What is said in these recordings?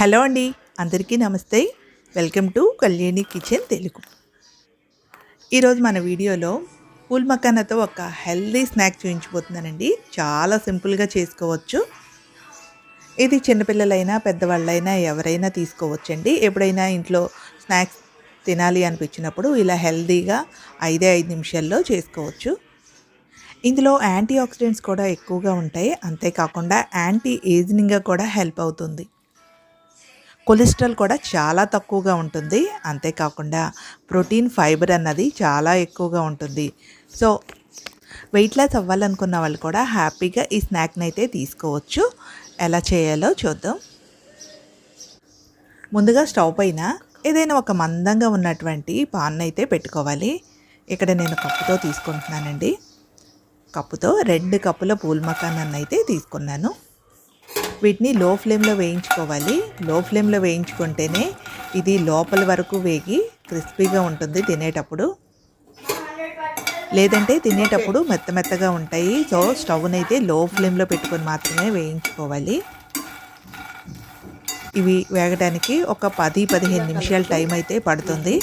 Hello అండి అందరికీ నమస్తే. Welcome to Kalyani kitchen Telugu. ఈరోజు మన వీడియోలో పూల్ మకానాతో ఒక హెల్దీ స్నాక్ చూపించబోతున్నానండి చాలా సింపుల్గా చేసుకోవచ్చు. ఇది చిన్నపిల్లలైనా పెద్దవాళ్ళైనా ఎవరైనా తీసుకోవచ్చండి. ఎప్పుడైనా ఇంట్లో స్నాక్స్ తినాలి అనిపించినప్పుడు ఇలా హెల్దీగా ఐదే ఐదు నిమిషాల్లో చేసుకోవచ్చు. ఇందులో యాంటీ ఆక్సిడెంట్స్ కూడా ఎక్కువగా ఉంటాయి. అంతేకాకుండా యాంటీ ఏజింగ్గా కూడా హెల్ప్ అవుతుంది. కొలెస్ట్రాల్ కూడా చాలా తక్కువగా ఉంటుంది. అంతేకాకుండా ప్రోటీన్ ఫైబర్ అన్నది చాలా ఎక్కువగా ఉంటుంది. సో వెయిట్ లాస్ అవ్వాలనుకున్న వాళ్ళు కూడా హ్యాపీగా ఈ స్నాక్ని అయితే తీసుకోవచ్చు. ఎలా చేయాలో చూద్దాం. ముందుగా స్టవ్ పైన ఏదైనా ఒక మందంగా ఉన్నటువంటి పాన్ అయితే పెట్టుకోవాలి. ఇక్కడ నేను కప్పుతో తీసుకుంటున్నానండి. కప్పుతో రెండు కప్పుల పూల్ మకానాన్ని అయితే తీసుకున్నాను. వీటిని లో ఫ్లేమ్లో వేయించుకోవాలి లో ఫ్లేమ్లో వేయించుకుంటేనే ఇది లోపల వరకు వేగి క్రిస్పీగా ఉంటుంది తినేటప్పుడు. లేదంటే తినేటప్పుడు మెత్త మెత్తగా ఉంటాయి. సో స్టవ్ని అయితే లో ఫ్లేమ్లో పెట్టుకొని మాత్రమే వేయించుకోవాలి. ఇవి వేగడానికి ఒక పది పదిహేను నిమిషాల టైం అయితే పడుతుంది.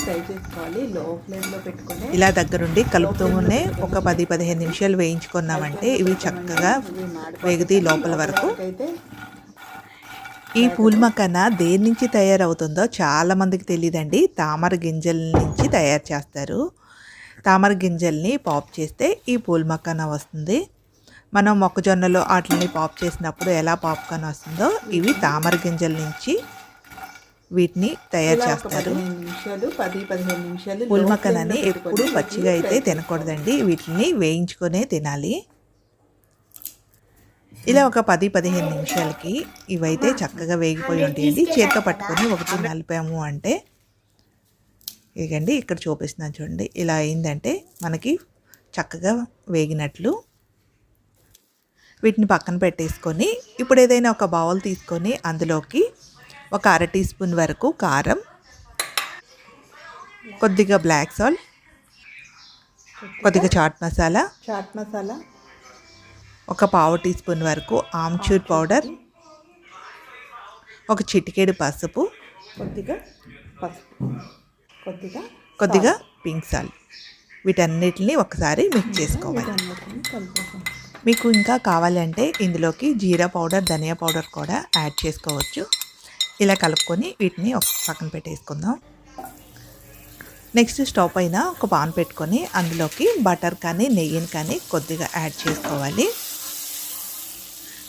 ఇలా దగ్గరుండి కలుపుతూనే ఒక పది పదిహేను నిమిషాలు వేయించుకున్నామంటే ఇవి చక్కగా వేగుతాయి లోపల వరకు ఈ పూల్ మకాన దేని నుంచి తయారవుతుందో చాలా మందికి తెలియదండి తామర గింజల నుంచి తయారు చేస్తారు. తామర గింజల్ని పాప్ చేస్తే ఈ పూల్ మకాన వస్తుంది. మనం మొక్కజొన్నలు వాటిని పాప్ చేసినప్పుడు ఎలా పాప్కార్న్ వస్తుందో ఇవి తామర గింజల నుంచి వీటిని తయారు చేస్తారు. పదిహేను నిమిషాలు పది పదిహేను నిమిషాలు పూల్ ఫ్లేమ్లో ఎప్పుడు పచ్చిగా అయితే తినకూడదండి. వీటిని వేయించుకొనే తినాలి. ఇలా ఒక పది పదిహేను నిమిషాలకి ఇవైతే చక్కగా వేగిపోయి ఉంటాయండి. చేత్తో పట్టుకొని ఒకటి నలిపాము అంటే ఇదిగండి ఇక్కడ చూపిస్తున్నాను చూడండి. ఇలా అయిందంటే మనకి చక్కగా వేగినట్లు వీటిని పక్కన పెట్టేసుకొని ఇప్పుడు ఏదైనా ఒక బౌల్ తీసుకొని అందులోకి ఒక అర టీ స్పూన్ వరకు కారం కొద్దిగా బ్లాక్ సాల్ట్ కొద్దిగా చాట్ మసాలా చాట్ మసాలా ఒక పావు టీ స్పూన్ వరకు ఆమ్చూర్ పౌడర్ ఒక చిటికెడు పసుపు కొద్దిగా పసుపు కొద్దిగా కొద్దిగా పింక్ సాల్ట్. వీటన్నిటిని ఒకసారి మిక్స్ చేసుకోవాలి. మీకు ఇంకా కావాలంటే ఇందులోకి జీరా పౌడర్ ధనియా పౌడర్ కూడా యాడ్ చేసుకోవచ్చు. ఇలా కలుపుకొని వీటిని ఒక పక్కన పెట్టేసుకుందాం. నెక్స్ట్ స్టవ్ పైన ఒక పాన్ పెట్టుకొని అందులోకి బటర్ కానీ నెయ్యిని కానీ కొద్దిగా యాడ్ చేసుకోవాలి.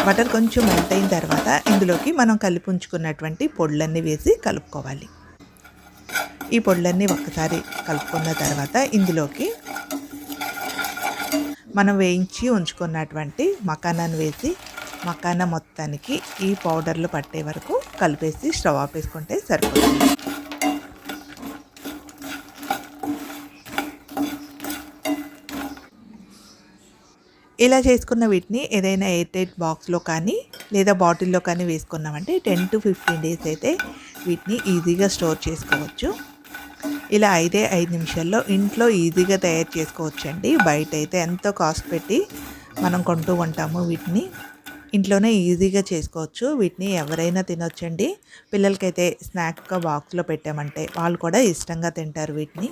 బటర్ కొంచెం మెల్ట్ అయిన తర్వాత ఇందులోకి మనం కలిపి ఉంచుకున్నటువంటి పొడులన్నీ వేసి కలుపుకోవాలి. ఈ పొడులన్నీ ఒక్కసారి కలుపుకున్న తర్వాత ఇందులోకి మనం వేయించి ఉంచుకున్నటువంటి మకానాన్ని వేసి మకానా మొత్తానికి ఈ పౌడర్లు పట్టే వరకు కలిపేసి స్టవ్ ఆపేసుకుంటే సరిపోతుంది. ఇలా చేసుకున్న వీటిని ఏదైనా ఎయిర్ టైట్ బాక్స్లో కానీ లేదా బాటిల్లో కానీ వేసుకున్నామంటే టెన్ టు ఫిఫ్టీన్ డేస్ అయితే వీటిని ఈజీగా స్టోర్ చేసుకోవచ్చు. ఇలా ఐదే ఐదు నిమిషాల్లో ఇంట్లో ఈజీగా తయారు చేసుకోవచ్చు అండి బయట అయితే ఎంతో కాస్ట్ పెట్టి మనం కొంటూ ఉంటాము వీటిని. ఇంట్లోనే ఈజీగా చేసుకోవచ్చు. వీటిని ఎవరైనా తినొచ్చండి. పిల్లలకైతే స్నాక్గా బాక్స్లో పెట్టామంటే వాళ్ళు కూడా ఇష్టంగా తింటారు వీటిని.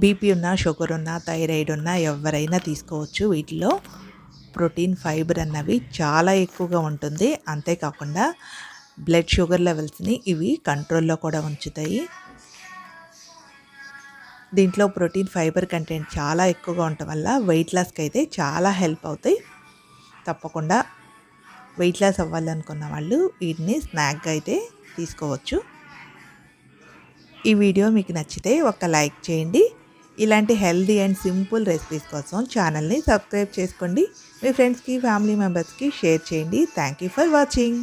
బీపీ ఉన్నా షుగర్ ఉన్నా థైరాయిడ్ ఉన్నా ఎవరైనా తీసుకోవచ్చు. వీటిలో ప్రోటీన్ ఫైబర్ అన్నవి చాలా ఎక్కువగా ఉంటుంది. అంతేకాకుండా బ్లడ్ షుగర్ లెవెల్స్ని ఇవి కంట్రోల్లో కూడా ఉంచుతాయి. దీంట్లో ప్రోటీన్ ఫైబర్ కంటెంట్ చాలా ఎక్కువగా ఉండటం వల్ల వెయిట్ లాస్కి అయితే చాలా హెల్ప్ అవుతాయి. తప్పకుండా వెయిట్ లాస్ అవ్వాలనుకున్న వాళ్ళు వీటిని స్నాక్గా అయితే తీసుకోవచ్చు. ఈ వీడియో మీకు నచ్చితే ఒక లైక్ చేయండి. ఇలాంటి హెల్దీ అండ్ సింపుల్ రెసిపీస్ కోసం ఛానల్ని సబ్స్క్రైబ్ చేసుకోండి. మీ ఫ్రెండ్స్కి ఫ్యామిలీ మెంబర్స్కి షేర్ చేయండి. Thank you for watching.